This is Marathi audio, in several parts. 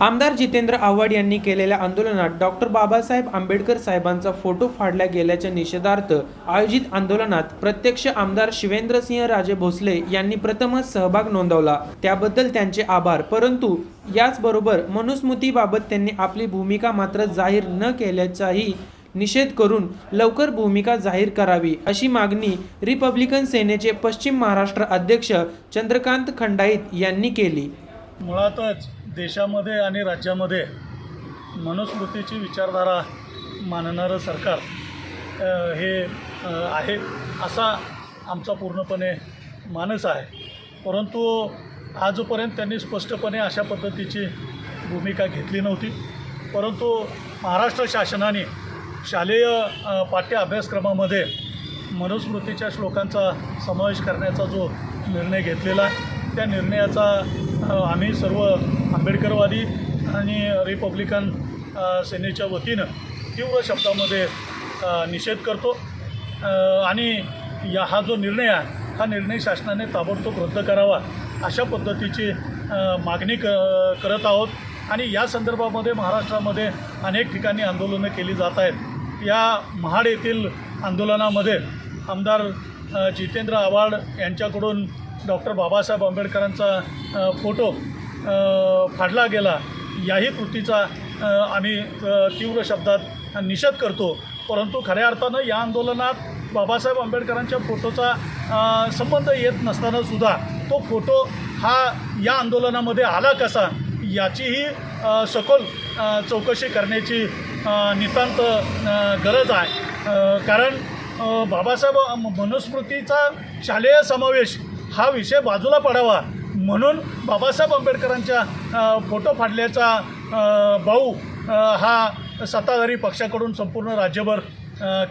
आमदार जितेंद्र आव्हाड यांनी केलेल्या आंदोलनात डॉक्टर बाबासाहेब आंबेडकर साहेबांचा फोटो फाडला गेल्याच्या निषेधार्थ आयोजित आंदोलनात प्रत्यक्ष आमदार शिवेंद्रसिंह राजे भोसले यांनी प्रथमच सहभाग नोंदवला. त्याबद्दल त्यांचे आभार. परंतु याचबरोबर मनुस्मृतीबाबत त्यांनी आपली भूमिका मात्र जाहीर न केल्याचाही निषेध करून लवकर भूमिका जाहीर करावी अशी मागणी रिपब्लिकन सेनेचे पश्चिम महाराष्ट्र अध्यक्ष चंद्रकांत खंडाईत यांनी केली. मुळातच देशामध्ये आणि राज्यामध्ये मनुस्मृतीची विचारधारा मानणारं सरकार हे आहे असा आमचा पूर्णपणे मानस आहे. परंतु आजपर्यंत त्यांनी स्पष्टपणे अशा पद्धतीची भूमिका घेतली नव्हती. परंतु महाराष्ट्र शासनाने शालेय पाठ्य अभ्यासक्रमामध्ये मनुस्मृतीच्या श्लोकांचा समावेश करण्याचा जो निर्णय घेतलेला आहे त्या निर्णयाचा आम्ही सर्व आंबेडकरवादी आणि रिपब्लिकन सेनेच्या वतीनं तीव्र शब्दामध्ये निषेध करतो. आणि या हा जो निर्णय आहे हा निर्णय शासनाने ताबडतोब रद्द करावा अशा पद्धतीची मागणी क करत आहोत. आणि या संदर्भामध्ये महाराष्ट्रामध्ये अनेक ठिकाणी आंदोलनं केली जात आहेत. या महाड येथील आंदोलनामध्ये आमदार जितेंद्र आव्हाड यांच्याकडून डॉक्टर बाबासाहेब आंबेडकरांचा फोटो फाडला गेला याही कृतीचा आम्ही तीव्र शब्दात निषेध करतो. परंतु खऱ्या अर्थानं या आंदोलनात बाबासाहेब आंबेडकरांच्या फोटोचा संबंध येत नसतानासुद्धा तो फोटो हा या आंदोलनामध्ये आला कसा याचीही सखोल चौकशी करण्याची नितांत गरज आहे. कारण बाबासाहेब मनुस्मृतीचा शालेय समावेश हा विषय बाजूला पडावा. म्हणून बाबासाहेब आंबेडकरांच्या फोटो फाडल्याचा भाऊ हा सत्ताधारी पक्षाकडून संपूर्ण राज्यभर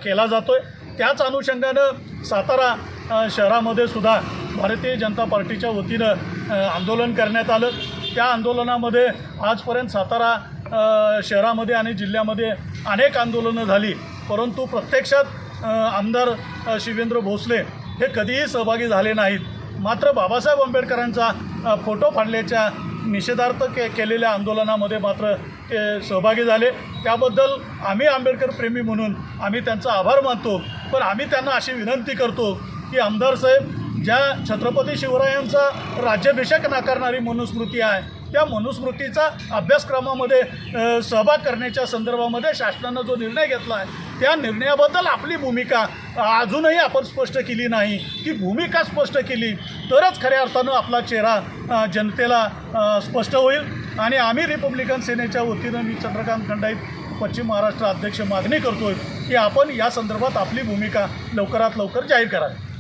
केला जातो आहे त्याच अनुषंगानं सातारा शहरामध्ये सुद्धा भारतीय जनता पार्टीच्या वतीनं आंदोलन करण्यात आलं. त्या आंदोलनामध्ये आजपर्यंत सातारा शहरामध्ये आणि जिल्ह्यामध्ये अनेक आंदोलनं झाली. परंतु प्रत्यक्षात आमदार शिवेंद्र भोसले हे कधीही सहभागी झाले नाहीत. मात्र बाबासाहेब आंबेडकरांचा फोटो फाडल्याच्या निषेधार्थ के केलेल्या आंदोलनामध्ये मात्र ते सहभागी झाले. त्याबद्दल आम्ही आंबेडकर प्रेमी म्हणून आम्ही त्यांचा आभार मानतो. पण आम्ही त्यांना अशी विनंती करतो की आमदार साहेब ज्या छत्रपती शिवरायांचा राज्याभिषेक नाकारणारी मनुस्मृती आहे त्या मनुस्मृतीचा अभ्यासक्रमामध्ये सहभाग करण्याच्या संदर्भामध्ये शासनानं जो निर्णय घेतला आहे त्या निर्णयाबद्दल आपली भूमिका अजूनही आपण स्पष्ट केली नाही. ती भूमिका स्पष्ट केली तरच खऱ्या अर्थानं आपला चेहरा जनतेला स्पष्ट होईल. आणि आम्ही रिपब्लिकन सेनेच्या वतीनं मी चंद्रकांत खंडाईत पश्चिम महाराष्ट्र अध्यक्ष मागणी करतोय की आपण या संदर्भात आपली भूमिका लवकरात लवकर जाहीर करावी.